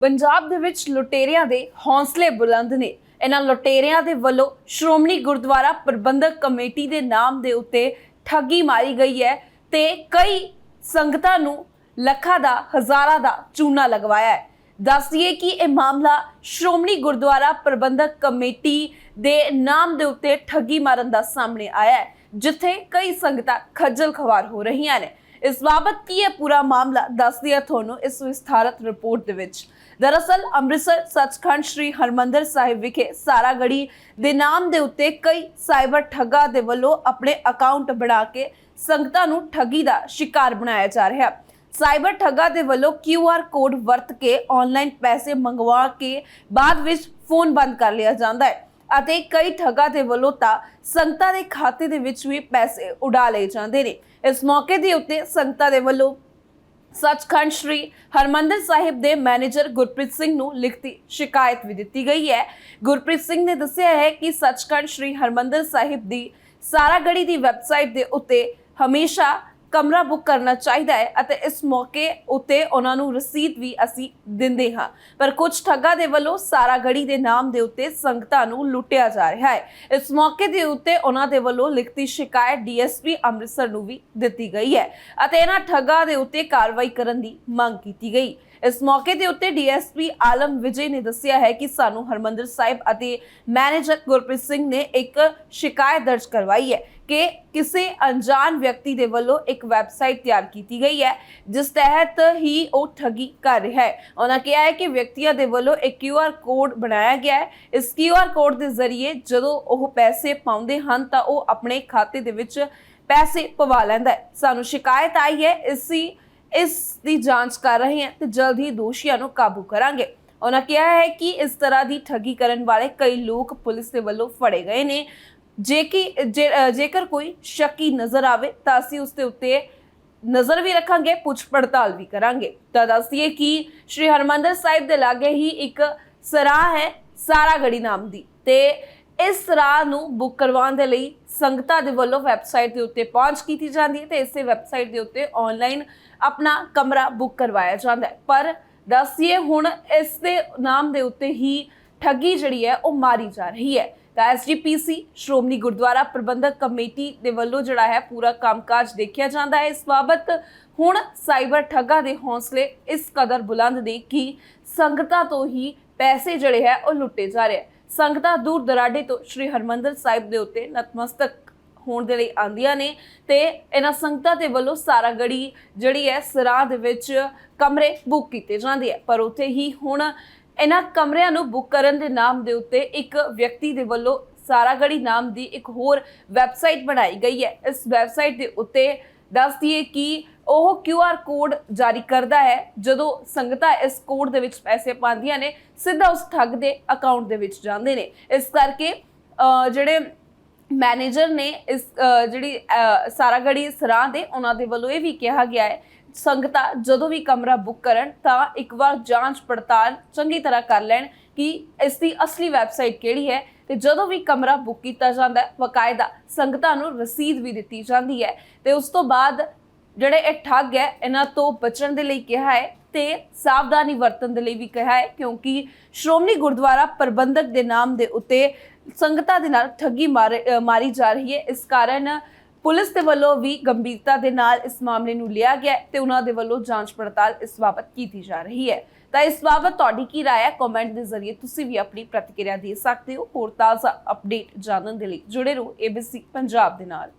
ਪੰਜਾਬ ਦੇ ਵਿੱਚ ਲੁਟੇਰਿਆਂ ਦੇ ਹੌਸਲੇ ਬੁਲੰਦ ਨੇ। ਇਹਨਾਂ ਲੁਟੇਰਿਆਂ ਦੇ ਵੱਲੋਂ ਸ਼੍ਰੋਮਣੀ ਗੁਰਦੁਆਰਾ ਪ੍ਰਬੰਧਕ ਕਮੇਟੀ ਦੇ ਨਾਮ ਦੇ ਉੱਤੇ ਠੱਗੀ ਮਾਰੀ ਗਈ ਹੈ ਤੇ ਕਈ ਸੰਗਤਾਂ ਨੂੰ ਲੱਖਾਂ ਦਾ, ਹਜ਼ਾਰਾਂ ਦਾ ਚੂਨਾ ਲਗਵਾਇਆ ਹੈ। ਦੱਸਦੀਏ ਕਿ ਇਹ ਮਾਮਲਾ ਸ਼੍ਰੋਮਣੀ ਗੁਰਦੁਆਰਾ ਪ੍ਰਬੰਧਕ ਕਮੇਟੀ ਦੇ ਨਾਮ ਦੇ ਉੱਤੇ ਠੱਗੀ ਮਾਰਨ ਦਾ ਸਾਹਮਣੇ ਆਇਆ ਹੈ, ਜਿੱਥੇ ਕਈ ਸੰਗਤਾਂ ਖੱਜਲ ਖਵਾਰ ਹੋ ਰਹੀਆਂ ਨੇ। ਇਸ ਬਾਬਤ ਕੀ ਹੈ ਪੂਰਾ ਮਾਮਲਾ ਦੱਸਦੀ ਹੈ ਤੁਹਾਨੂੰ ਇਸ ਵਿਸਥਾਰਤ ਰਿਪੋਰਟ ਦੇ ਵਿੱਚ। ਦਰਅਸਲ ਅੰਮ੍ਰਿਤਸਰ ਸੱਚਖੰਡ ਸ੍ਰੀ ਹਰਮੰਦਰ ਸਾਹਿਬ ਵਿਖੇ ਸਾਰਾਗੜੀ ਦੇ ਨਾਮ ਦੇ ਉੱਤੇ ਕਈ ਸਾਈਬਰ ਠੱਗਾ ਦੇ ਵੱਲੋਂ ਆਪਣੇ ਅਕਾਊਂਟ ਬਣਾ ਕੇ ਸੰਗਤਾਂ ਨੂੰ ਠੱਗੀ ਦਾ ਸ਼ਿਕਾਰ ਬਣਾਇਆ ਜਾ ਰਿਹਾ। ਹੈ ਸਾਈਬਰ ਠੱਗਾ ਦੇ ਵੱਲੋਂ QR ਕੋਡ ਵਰਤ ਕੇ ਆਨਲਾਈਨ ਪੈਸੇ ਮੰਗਵਾ ਕੇ ਬਾਅਦ ਵਿੱਚ ਫੋਨ ਬੰਦ ਕਰ ਲਿਆ ਜਾਂਦਾ ਹੈ ਅਤੇ ਕਈ ਠੱਗਾ ਦੇ ਵੱਲੋਂ ਤਾਂ ਸੰਗਤਾਂ ਦੇ ਖਾਤੇ ਦੇ ਵਿੱਚ ਵੀ ਪੈਸੇ ਉਡਾ ਲਏ ਜਾਂਦੇ ਨੇ। ਇਸ ਮੌਕੇ ਦੇ ਉੱਤੇ ਸੰਗਤਾਂ ਦੇ ਵੱਲੋਂ ਸੱਚਖੰਡ ਸ੍ਰੀ ਹਰਮੰਦਰ ਸਾਹਿਬ ਦੇ ਮੈਨੇਜਰ ਗੁਰਪ੍ਰੀਤ ਸਿੰਘ ਨੂੰ ਲਿਖਤੀ ਸ਼ਿਕਾਇਤ ਵੀ ਦਿੱਤੀ ਗਈ ਹੈ। ਗੁਰਪ੍ਰੀਤ ਸਿੰਘ ਨੇ ਦੱਸਿਆ ਹੈ ਕਿ ਸੱਚਖੰਡ ਸ੍ਰੀ ਹਰਮੰਦਰ ਸਾਹਿਬ ਦੀ ਸਾਰਾਗੜੀ ਦੀ ਵੈਬਸਾਈਟ ਦੇ ਉੱਤੇ ਹਮੇਸ਼ਾ ਕਮਰਾ ਬੁੱਕ ਕਰਨਾ ਚਾਹੀਦਾ ਹੈ ਅਤੇ ਇਸ ਮੌਕੇ ਉੱਤੇ ਉਹਨਾਂ ਨੂੰ ਰਸੀਦ ਵੀ ਅਸੀਂ ਦਿੰਦੇ ਹਾਂ। ਪਰ ਕੁਝ ਠੱਗਾ ਦੇ ਵੱਲੋਂ ਸਾਰਾ ਸਾਰਾਗੜੀ ਦੇ ਨਾਮ ਦੇ ਉੱਤੇ ਸੰਗਤਾਂ ਨੂੰ ਲੁੱਟਿਆ ਜਾ ਰਿਹਾ ਹੈ। ਇਸ ਮੌਕੇ ਦੇ ਉੱਤੇ ਉਹਨਾਂ ਦੇ ਵੱਲੋਂ ਲਿਖਤੀ ਸ਼ਿਕਾਇਤ ਡੀਐਸਪੀ ਅੰਮ੍ਰਿਤਸਰ ਨੂੰ ਵੀ ਦਿੱਤੀ ਗਈ ਹੈ ਅਤੇ ਇਹਨਾਂ ਠੱਗਾ ਦੇ ਉੱਤੇ ਕਾਰਵਾਈ ਕਰਨ ਦੀ ਮੰਗ ਕੀਤੀ ਗਈ। ਇਸ ਮੌਕੇ ਦੇ ਉੱਤੇ ਡੀਐਸਪੀ ਆਲਮ ਵਿਜੇ ਨੇ ਦੱਸਿਆ ਹੈ ਕਿ ਸਾਨੂੰ ਹਰਮੰਦਰ ਸਾਹਿਬ ਅਤੇ ਮੈਨੇਜਰ ਗੁਰਪ੍ਰੀਤ ਸਿੰਘ ਨੇ ਇੱਕ ਸ਼ਿਕਾਇਤ ਦਰਜ ਕਰਵਾਈ ਹੈ ਕਿ ਕਿਸੇ ਅਣਜਾਣ ਵਿਅਕਤੀ ਦੇ ਵੱਲੋਂ ਇੱਕ ਵੈਬਸਾਈਟ ਤਿਆਰ ਕੀਤੀ ਗਈ ਹੈ, ਜਿਸ ਤਹਿਤ ਹੀ ਉਹ ਠੱਗੀ ਕਰ ਰਿਹਾ ਹੈ। ਉਹਨਾਂ ਕਿਹਾ ਹੈ ਕਿ ਵਿਅਕਤੀਆਂ ਦੇ ਵੱਲੋਂ ਇੱਕ QR ਕੋਡ ਬਣਾਇਆ ਗਿਆ ਹੈ। ਇਸ QR ਕੋਡ ਦੇ ਜ਼ਰੀਏ ਜਦੋਂ ਉਹ ਪੈਸੇ ਪਾਉਂਦੇ ਹਨ, ਤਾਂ ਉਹ ਆਪਣੇ ਖਾਤੇ ਦੇ ਵਿੱਚ ਪੈਸੇ ਪਵਾ ਲੈਂਦਾ ਹੈ। ਸਾਨੂੰ ਸ਼ਿਕਾਇਤ ਆਈ ਹੈ, ਇਸੀ, ਇਸ ਦੀ ਜਾਂਚ ਕਰ ਰਹੇ ਹਾਂ ਤੇ ਜਲਦ ਹੀ ਦੋਸ਼ੀਆਂ ਨੂੰ ਕਾਬੂ ਕਰਾਂਗੇ। ਉਹਨਾਂ ਕਿਹਾ ਹੈ ਕਿ ਇਸ ਤਰ੍ਹਾਂ ਦੀ ਠੱਗੀ ਕਰਨ ਵਾਲੇ ਕਈ ਲੋਕ ਪੁਲਿਸ ਦੇ ਵੱਲੋਂ ਫੜੇ ਗਏ ਨੇ। ਜੇ ਕਿ, ਜੇ- ਜੇਕਰ ਕੋਈ ਸ਼ੱਕੀ ਨਜ਼ਰ ਆਵੇ, ਤਾਂ ਅਸੀਂ ਉਸ ਦੇ ਉੱਤੇ ਨਜ਼ਰ ਵੀ ਰੱਖਾਂਗੇ, ਪੁੱਛ ਪੜਤਾਲ ਵੀ ਕਰਾਂਗੇ। ਤਾਂ ਦੱਸਦੀਏ ਕਿ ਸ਼੍ਰੀ ਹਰਮੰਦਰ ਸਾਹਿਬ ਦੇ ਲਾਗੇ ਹੀ ਇੱਕ ਸਰਾਹ ਹੈ, ਸਾਰਾਗੜੀ ਨਾਮ ਦੀ। ਤੇ ਇਸ ਸਰਾਹ ਨੂੰ ਬੁੱਕ ਕਰਵਾਉਣ ਦੇ ਲਈ ਸੰਗਤਾਂ ਦੇ ਵੱਲੋਂ ਵੈਬਸਾਈਟ ਦੇ ਉੱਤੇ ਪਹੁੰਚ ਕੀਤੀ ਜਾਂਦੀ ਹੈ ਤੇ ਇਸੇ ਵੈਬਸਾਈਟ ਦੇ ਉੱਤੇ ਆਨਲਾਈਨ ਆਪਣਾ ਕਮਰਾ ਬੁੱਕ ਕਰਵਾਇਆ ਜਾਂਦਾ ਹੈ। ਪਰ ਦੱਸਿਏ ਹੁਣ ਇਸ ਦੇ ਨਾਮ ਦੇ ਉੱਤੇ ਹੀ ਠੱਗੀ ਜਿਹੜੀ ਹੈ, ਉਹ ਮਾਰੀ ਜਾ ਰਹੀ ਹੈ। ਤਾਂ ਐਸਜੀਪੀਸੀ ਸ਼੍ਰੋਮਣੀ ਗੁਰਦੁਆਰਾ ਪ੍ਰਬੰਧਕ ਕਮੇਟੀ ਦੇ ਵੱਲੋਂ ਜਿਹੜਾ ਹੈ ਪੂਰਾ ਕੰਮਕਾਜ ਦੇਖਿਆ ਜਾਂਦਾ ਹੈ। ਇਸ ਬਾਬਤ ਹੁਣ ਸਾਈਬਰ ਠੱਗਾ ਦੇ ਹੌਸਲੇ ਇਸ ਕਦਰ ਬੁਲੰਦ ਨੇ ਕਿ ਸੰਗਤਾਂ ਤੋਂ ਹੀ ਪੈਸੇ ਜਿਹੜੇ ਹੈ ਉਹ ਲੁੱਟੇ ਜਾ ਰਹੇ ਹੈ। ਸੰਗਤਾਂ ਦੂਰ ਦਰਾਡੇ ਤੋਂ ਸ਼੍ਰੀ ਹਰਮੰਦਰ ਸਾਹਿਬ ਦੇ ਉੱਤੇ ਨਤਮਸਤਕ ਹੋਣ ਦੇ ਲਈ ਆਂਦੀਆਂ ਨੇ ਤੇ ਇਹਨਾਂ ਸੰਗਤਾਂ ਦੇ ਵੱਲੋਂ ਸਾਰਾ ਗੜੀ ਜਿਹੜੀ ਹੈ ਸਰਾਹ ਦੇ ਵਿੱਚ ਕਮਰੇ ਬੁੱਕ ਕੀਤੇ ਜਾਂਦੇ ਆ। ਪਰ ਉੱਥੇ ਹੀ ਹੁਣ ਇਹਨਾਂ ਕਮਰਿਆਂ ਨੂੰ ਬੁੱਕ ਕਰਨ ਦੇ ਨਾਮ ਦੇ ਉੱਤੇ ਇੱਕ ਵਿਅਕਤੀ ਦੇ ਵੱਲੋਂ ਸਾਰਾਗੜੀ ਨਾਮ ਦੀ ਇੱਕ ਹੋਰ ਵੈਬਸਾਈਟ ਬਣਾਈ ਗਈ ਹੈ। ਇਸ ਵੈਬਸਾਈਟ ਦੇ ਉੱਤੇ ਦੱਸਦੀ ਹੈ ਕਿ ਉਹ QR ਕੋਡ ਜਾਰੀ ਕਰਦਾ ਹੈ। ਜਦੋਂ ਸੰਗਤਾਂ ਇਸ ਕੋਡ ਦੇ ਵਿੱਚ ਪੈਸੇ ਪਾਉਂਦੀਆਂ ਨੇ ਸਿੱਧਾ ਉਸ ਠੱਗ ਦੇ ਅਕਾਊਂਟ ਦੇ ਵਿੱਚ ਜਾਂਦੇ ਨੇ। ਇਸ ਕਰਕੇ ਜਿਹੜੇ ਮੈਨੇਜਰ ਨੇ ਇਸ ਜਿਹੜੀ ਅਹ, ਸਾਰਾਗੜੀ ਸਰਾਂ ਦੇ ਉਹਨਾਂ ਦੇ ਵੱਲੋਂ ਇਹ ਵੀ ਕਿਹਾ ਗਿਆ ਹੈ ਸੰਗਤਾਂ ਜਦੋਂ ਵੀ ਕਮਰਾ ਬੁੱਕ ਕਰਨ ਤਾਂ ਇੱਕ ਵਾਰ ਜਾਂਚ ਪੜਤਾਲ ਚੰਗੀ ਤਰ੍ਹਾਂ ਕਰ ਲੈਣ ਕਿ ਇਸ ਦੀ ਅਸਲੀ ਵੈਬਸਾਈਟ ਕਿਹੜੀ ਹੈ ਤੇ ਜਦੋਂ ਵੀ ਕਮਰਾ ਬੁੱਕ ਕੀਤਾ ਜਾਂਦਾ ਹੈ ਵਕਾਇਦਾ ਸੰਗਤਾਂ ਨੂੰ ਰਸੀਦ ਵੀ ਦਿੱਤੀ ਜਾਂਦੀ ਹੈ। ਤੇ ਉਸ ਤੋਂ ਬਾਅਦ ਜਿਹੜੇ ਇਹ ਠੱਗ ਹੈ, ਇਹਨਾਂ ਤੋਂ ਬਚਣ ਦੇ ਲਈ ਕਿਹਾ ਹੈ ਤੇ ਸਾਵਧਾਨੀ ਵਰਤਣ ਦੇ ਲਈ ਵੀ ਕਿਹਾ ਹੈ, ਕਿਉਂਕਿ ਸ਼੍ਰੋਮਣੀ ਗੁਰਦੁਆਰਾ ਪ੍ਰਬੰਧਕ ਦੇ ਨਾਮ ਦੇ ਉੱਤੇ ਸੰਗਤਾਂ ਦੇ ਨਾਲ ਠੱਗੀ ਮਾਰੇ- ਮਾਰੀ ਜਾ ਰਹੀ ਹੈ। ਇਸ ਕਾਰਨ ਪੁਲਿਸ ਦੇ ਵੱਲੋਂ ਵੀ ਗੰਭੀਰਤਾ ਦੇ ਨਾਲ ਇਸ ਮਾਮਲੇ ਨੂੰ ਲਿਆ ਗਿਆ ਤੇ ਉਹਨਾਂ ਦੇ ਵੱਲੋਂ ਜਾਂਚ ਪੜਤਾਲ ਇਸ ਬਾਬਤ ਕੀਤੀ ਜਾ ਰਹੀ ਹੈ। ਤਾਂ ਇਸ ਬਾਬਤ ਤੁਹਾਡੀ ਕੀ ਰਾਏ ਹੈ? ਕਮੈਂਟ ਦੇ ਜ਼ਰੀਏ ਤੁਸੀਂ ਵੀ ਆਪਣੀ ਪ੍ਰਤੀਕਿਰਿਆ ਦੇ ਸਕਦੇ ਹੋ। ਹੋਰ ਤਾਜ਼ਾ ਅਪਡੇਟ ਜਾਣਨ ਦੇ ਲਈ ਜੁੜੇ ਰਹੋ ABC ਪੰਜਾਬ ਦੇ ਨਾਲ।